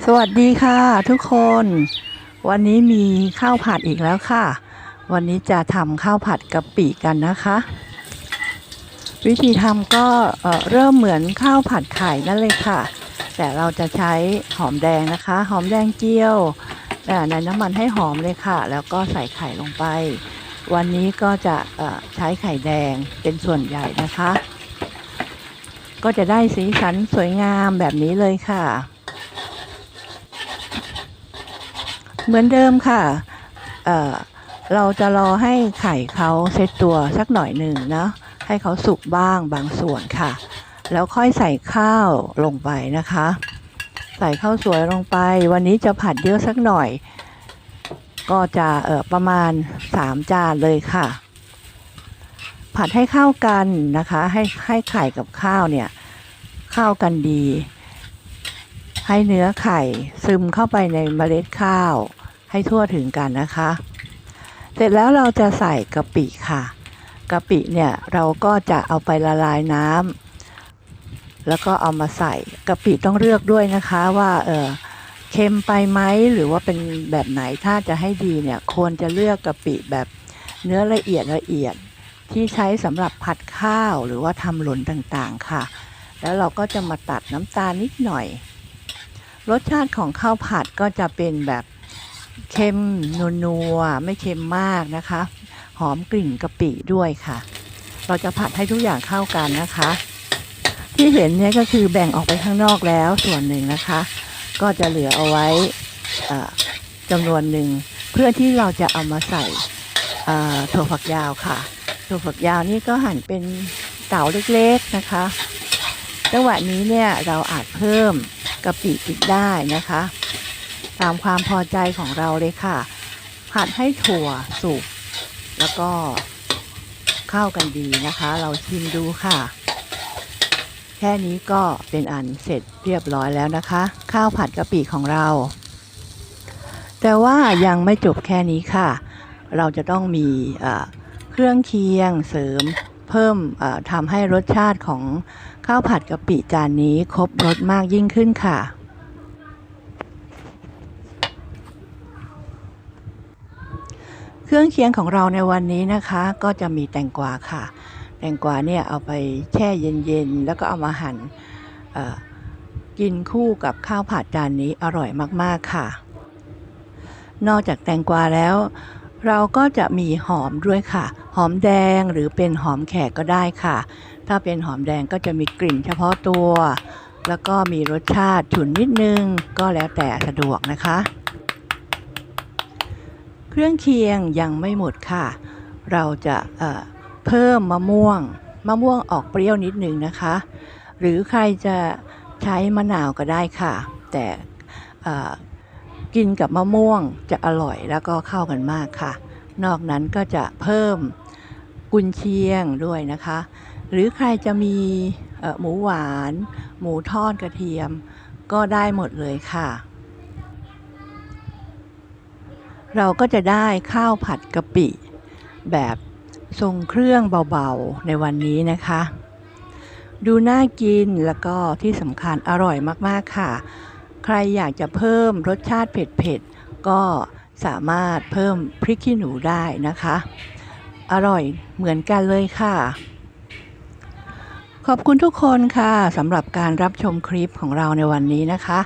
สวัสดีค่ะทุกคน วันนี้มีข้าวผัดอีกแล้วค่ะ วันนี้จะทำข้าวผัดกะปิกันนะคะ วิธีทำก็เอ่อเริ่มเหมือนข้าวผัดไข่นั่นเลยค่ะ แต่เราจะใช้หอมแดงนะคะ หอมแดงเจียวในน้ำมันให้หอมเลยค่ะ แล้วก็ใส่ไข่ลงไป วันนี้ก็จะใช้ไข่แดงเป็นส่วนใหญ่นะคะ ก็จะได้สีสันสวยงามแบบนี้เลยค่ะ เหมือนเดิมค่ะ เอ่อ เราจะรอให้ไข่เขาเซตตัวสักหน่อยหนึ่งเนาะให้เขาสุกบ้างบางส่วนค่ะ แล้วค่อยใส่ข้าวลงไปนะคะ ใส่ข้าวสวยลงไป วันนี้จะผัดเยอะสักหน่อย ก็จะเออประมาณ 3 จานเลยค่ะ ผัดให้เข้ากันนะคะ ให้ให้ไข่กับข้าวเนี่ยเข้ากันดี ให้เนื้อไข่ซึมเข้าไปในเมล็ดข้าว ให้ทั่วถึงกันนะคะ เสร็จแล้วเราจะใส่กะปิค่ะกะปิเนี่ยเราก็จะเอาไปละลายน้ำแล้วก็เอามาใส่กะปิต้องเลือกด้วยนะคะว่าเออเค็มไปไหมหรือว่าเป็นแบบไหนถ้าจะให้ดีเนี่ยควรจะเลือกกะปิแบบเนื้อละเอียดละเอียดที่ใช้สำหรับผัดข้าวหรือว่าทำหล่นต่างๆค่ะ แล้วเราก็จะมาตัดน้ำตาลนิดหน่อย รสชาติของข้าวผัดก็จะเป็นแบบเค็มนัวๆไม่เค็มมากนะคะ หอมกลิ่นกะปิด้วยค่ะ เราจะผัดให้ทุกอย่างเข้ากันนะคะ ที่เห็นเนี่ยก็คือแบ่งออกไปข้างนอกแล้วส่วนหนึ่งนะคะ ก็จะเหลือเอาไว้จำนวนหนึ่งเพื่อที่เราจะเอามาใส่ถั่วฝักยาวค่ะถั่วฝักยาวนี่ก็หั่นเป็นเต๋าเล็กๆนะคะจังหวะนี้เนี่ยเราอาจเพิ่ม กะปิอีกได้นะคะ ตามความพอใจของเราเลยค่ะ ผัดให้ถั่วสุกแล้วก็เข้ากันดีนะคะ เราชิมดูค่ะ แค่นี้ก็เป็นอันเสร็จเรียบร้อยแล้วนะคะ ข้าวผัดกะปิของเรา แต่ว่ายังไม่จบแค่นี้ค่ะ เราจะต้องมีเอ่อเครื่องเคียงเสริม เพิ่มทำให้รสชาติของข้าวผัดกะปิจานนี้ครบรสมากยิ่งขึ้นค่ะ เครื่องเคียงของเราในวันนี้นะคะ ก็จะมีแตงกวาค่ะ แตงกวาเนี่ยเอาไปแช่เย็นๆ แล้วก็เอามาหั่นเอ่อกินคู่กับข้าวผัดจานนี้อร่อยมากๆค่ะ นอกจากแตงกวาแล้ว เราก็จะมีหอมด้วยค่ะ หอมแดงหรือเป็นหอมแขกก็ได้ค่ะ ถ้าเป็นหอมแดงก็จะมีกลิ่นเฉพาะตัว แล้วก็มีรสชาติฉุนนิดนึง ก็แล้วแต่สะดวกนะคะ เครื่องเคียงยังไม่หมดค่ะ เราจะเเพิ่มมะม่วง มะม่วงออกเปรี้ยวนิดนึงนะคะ หรือใครจะใช้มะนาวก็ได้ค่ะ แต่ กินกับมะม่วงจะอร่อยแล้วก็เข้ากันมากค่ะ นอกนั้นก็จะเพิ่มกุนเชียงด้วยนะคะ หรือใครจะมีหมูหวาน หมูทอดกระเทียม ก็ได้หมดเลยค่ะ เราก็จะได้ข้าวผัดกะปิ แบบทรงเครื่องเบาๆในวันนี้นะคะ ดูน่ากินแล้วก็ที่สำคัญอร่อยมากๆค่ะ ใครอยากจะเพิ่มรสชาติเผ็ดๆ ก็สามารถเพิ่มพริกขี้หนูได้นะคะ อร่อยเหมือนกันเลยค่ะ ขอบคุณทุกคนค่ะสำหรับการรับชมคลิปของเราในวันนี้นะคะ